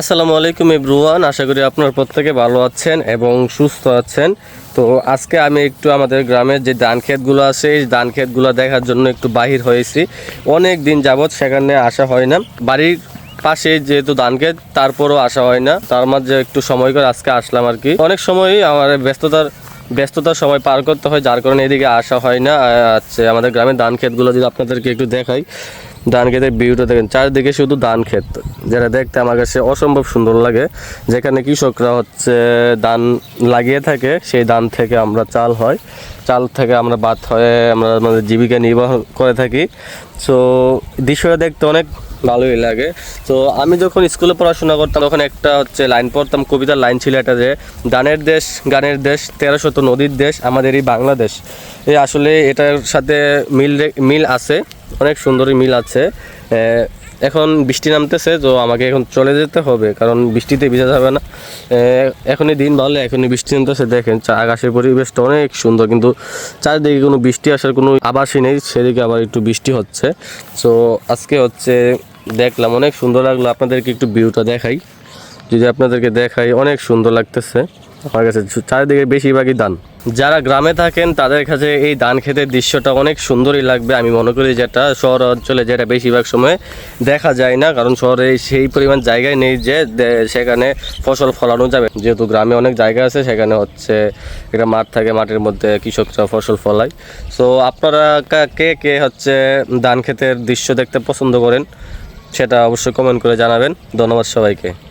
আসসালামু আলাইকুম ইব্রুয়ান আশা করি আপনার প্রত্যেকে ভালো আছেন এবং সুস্থ আছেন। তো আজকে আমি একটু আমাদের গ্রামের যে ধান ক্ষেতগুলো আছে, এই ধান ক্ষেতগুলো দেখার জন্য একটু বাহির হয়েছি। অনেক দিন যাবৎ সেখানে আসা হয় না। বাড়ির পাশে যেহেতু ধান ক্ষেত, তারপরও আসা হয় না। তার মাঝে একটু সময় করে আজকে আসলাম আর কি। অনেক সময়ই আমার ব্যস্ততার ব্যস্ততার সময় পার করতে হয়, যার কারণে এদিকে আসা হয় না। আর হচ্ছে আমাদের গ্রামের ধান ক্ষেতগুলো যদি আপনাদেরকে একটু দেখাই। ধান ক্ষেতের ভিউটা দেখেন, চারিদিকে শুধু ধান ক্ষেত। যেটা দেখতে আমার কাছে অসম্ভব সুন্দর লাগে। যেখানে কৃষকরা হচ্ছে ধান লাগিয়ে থাকে, সেই ধান থেকে আমরা চাল হয়। চাল থেকে আমরা ভাত হয়ে আমরা আমাদের জীবিকা নির্বাহ করে থাকি। সো দৃশ্যটা দেখতে অনেক ভালোই লাগে। তো আমি যখন স্কুলে পড়াশোনা করতাম, তখন একটা হচ্ছে লাইন পড়তাম, কবিতার লাইন ছিল এটা যে, গানের দেশ গানের দেশ তেরো শত নদীর দেশ আমাদের এই বাংলাদেশ। এই আসলে এটার সাথে মিল মিল আছে। অনেক সুন্দরই মিল আছে। এখন বৃষ্টি নামতেছে, তো আমাকে এখন চলে যেতে হবে, কারণ বৃষ্টিতে ভিজা যাবে না। এখনই দিন ভালো, এখনই বৃষ্টি নামতেছে, দেখেন চা- আকাশের পরিবেশটা অনেক সুন্দর, কিন্তু চারিদিকে কোনো বৃষ্টি আসার কোনো আবাসই নেই, সেদিকে আবার একটু বৃষ্টি হচ্ছে। তো আজকে হচ্ছে দেখলাম, অনেক সুন্দর লাগল, আপনাদেরকে একটু ভিউটা দেখাই। যদি আপনাদেরকে দেখাই, অনেক সুন্দর লাগতেছে। আমার কাছে চারিদিকে বেশিরভাগই ধান। যারা গ্রামে থাকেন, তাদের কাছে এই ধান ক্ষেতের দৃশ্যটা অনেক সুন্দরই লাগবে। আমি মনে করি যেটা শহর অঞ্চলে যেটা বেশিরভাগ সময় দেখা যায় না, কারণ শহরে সেই পরিমাণ জায়গায় নেই যে সেখানে ফসল ফলানো যাবে। যেহেতু গ্রামে অনেক জায়গা আছে, সেখানে হচ্ছে একটা মাঠ থাকে, মাঠের মধ্যে কৃষকরা ফসল ফলায়। সো আপনারা কা- কে হচ্ছে ধান ক্ষেতের দৃশ্য দেখতে পছন্দ করেন, সেটা অবশ্যই কমেন্ট করে জানাবেন। ধন্যবাদ সবাইকে।